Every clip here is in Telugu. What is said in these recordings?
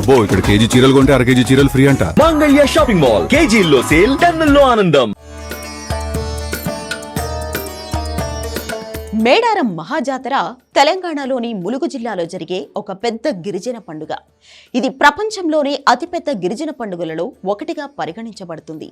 అబ్బో ఇక్కడ కేజీ చీరలు కొంటే అర కేజీ చీరలు ఫ్రీ అంట. Mangalya shopping mall. కేజీల్లో సేల్ టన్నుల్లో ఆనందం. మేడారం మహాజాతర తెలంగాణలోని ములుగు జిల్లాలో జరిగే ఒక పెద్ద గిరిజన పండుగ. ఇది ప్రపంచంలోనే అతిపెద్ద గిరిజన పండుగలలో ఒకటిగా పరిగణించబడుతుంది.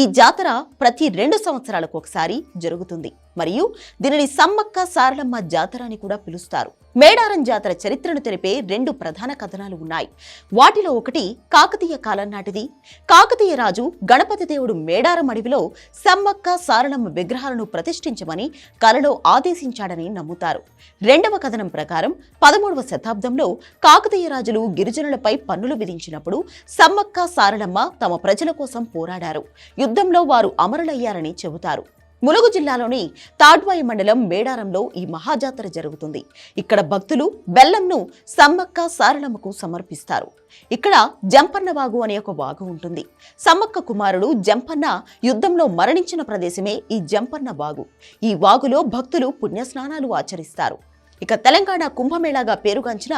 ఈ జాతర ప్రతి రెండు సంవత్సరాలకు ఒకసారి జరుగుతుంది. మరియు దీనిని సమ్మక్క సారలమ్మ జాతర అని కూడా పిలుస్తారు. మేడారం జాతర చరిత్రను తెలిపే రెండు ప్రధాన కథనాలు ఉన్నాయి. వాటిలో ఒకటి కాకతీయ కాలం నాటిది. కాకతీయ రాజు గణపతి దేవుడు మేడారం అడవిలో సమ్మక్క సారణమ్మ విగ్రహాలను ప్రతిష్ఠించమని కలలో ఆదేశించాడని నమ్ముతారు. రెండవ కథనం ప్రకారం పదమూడవ శతాబ్దంలో కాకతీయ రాజులు గిరిజనులపై పన్నులు విధించినప్పుడు సమ్మక్క సారణమ్మ తమ ప్రజల కోసం పోరాడారు. యుద్ధంలో వారు అమరులయ్యారని చెబుతారు. ములుగు జిల్లాలోని తాడ్వాయి మండలం మేడారంలో ఈ మహాజాతర జరుగుతుంది. ఇక్కడ భక్తులు బెల్లంను సమ్మక్క సారలమ్మకు సమర్పిస్తారు. ఇక్కడ జంపన్న వాగు అనే ఒక వాగు ఉంటుంది. సమ్మక్క కుమారుడు జంపన్న యుద్ధంలో మరణించిన ప్రదేశమే ఈ జంపన్న వాగు. ఈ వాగులో భక్తులు పుణ్యస్నానాలు ఆచరిస్తారు. ఇక తెలంగాణ కుంభమేళాగా పేరుగాంచిన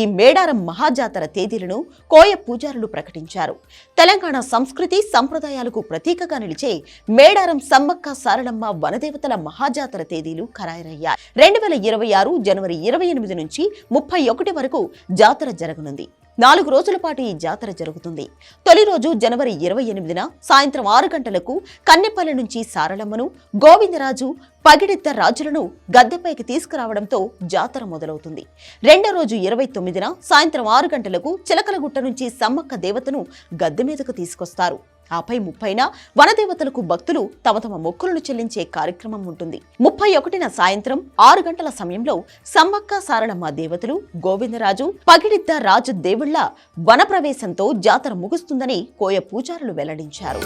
ఈ మేడారం మహాజాతర తేదీలను కోయ పూజారులు ప్రకటించారు. తెలంగాణ సంస్కృతి సంప్రదాయాలకు ప్రతీకగా నిలిచే మేడారం సమ్మక్క సారలమ్మ వనదేవతల మహాజాతర తేదీలు ఖరారయ్యాయి రెండు వేల ఇరవై ఆరు జనవరి ఇరవై ఎనిమిది నుంచి ముప్పై ఒకటి వరకు జాతర జరగనుంది. నాలుగు రోజుల పాటు ఈ జాతర జరుగుతుంది. తొలి రోజు జనవరి ఇరవై ఎనిమిదిన సాయంత్రం ఆరు గంటలకు కన్నెపల్లి నుంచి సారలమ్మను గోవిందరాజు పగిడెత్త రాజులను గద్దెపైకి తీసుకురావడంతో జాతర మొదలవుతుంది. రెండో రోజు ఇరవై తొమ్మిదిన సాయంత్రం ఆరు గంటలకు చిలకలగుట్ట నుంచి సమ్మక్క దేవతను గద్దె మీదకు తీసుకొస్తారు. ఆపై ముప్పైన వనదేవతలకు భక్తులు తమ తమ మొక్కులను చెల్లించే కార్యక్రమం ఉంటుంది. ముప్పై ఒకటిన సాయంత్రం ఆరు గంటల సమయంలో సమ్మక్క సారలమ్మ దేవతలు గోవిందరాజు పగిడిద్ద రాజు దేవుళ్ళ వనప్రవేశంతో జాతర ముగుస్తుందని కోయ పూజారులు వెల్లడించారు.